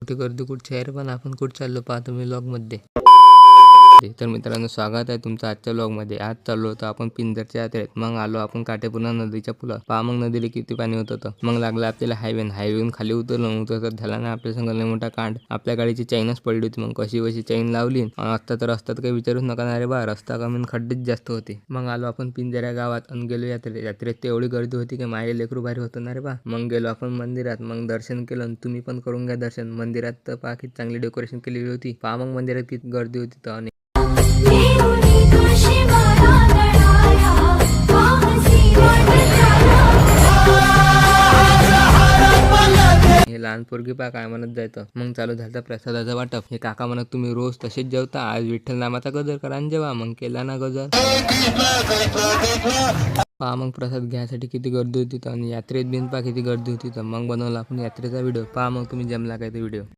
कुठे गर्दी कुठची आहे रे पण आपण कुठे चाललो पाहतो मी मध्ये. तर मित्रांनो स्वागत आहे तुमचं आजच्या मध्ये आज चाललो होतो आपण पिंजरच्या यात्रेत. मग आलो आपण काटेपूर्णा नदीच्या पुलावर. पहा मग नदीला किती पाणी होत होतं. मग लागलं आपल्याला हायवे हायवेन खाली उतरलो. उतरत झाला ना आपल्या संघ लय मोठा कांड. आपल्या गाडीची चैनच पडली होती. मग कशी कशी चैन लावली. आता तर रस्त्यात काही विचारूच नका ना. रे बा रस्ता कमी खड्डेच जास्त होते. मग आलो आपण पिंजऱ्या गावात आणि गेलो यात्रेत. यात्रेत एवढी गर्दी होती की माझे लेकरू भारी होतं ना रे बा. मग गेलो आपण मंदिरात. मग दर्शन केलं आणि तुम्ही पण करून घ्या दर्शन. मंदिरात तर पहा किती चांगली डेकोरेशन केलेली होती. पहा मग मंदिरात किती गर्दी होती तर. लहान पोरगी पा काय म्हणत जायचं. मग चालू झालं प्रसादाचं वाटप. हे काका म्हणत तुम्ही रोज तसेच जेवता. आज विठ्ठल नामाचा गजर करा आणि जेवा. मग केला ना गजर. पहा मग प्रसाद घ्यायसाठी किती गर्दी होती तर आणि यात्रेत बिन पहा किती गर्दी होती तर मग बनवला आपण यात्रेचा व्हिडिओ पहा मग तुम्ही जमला काय ते व्हिडिओ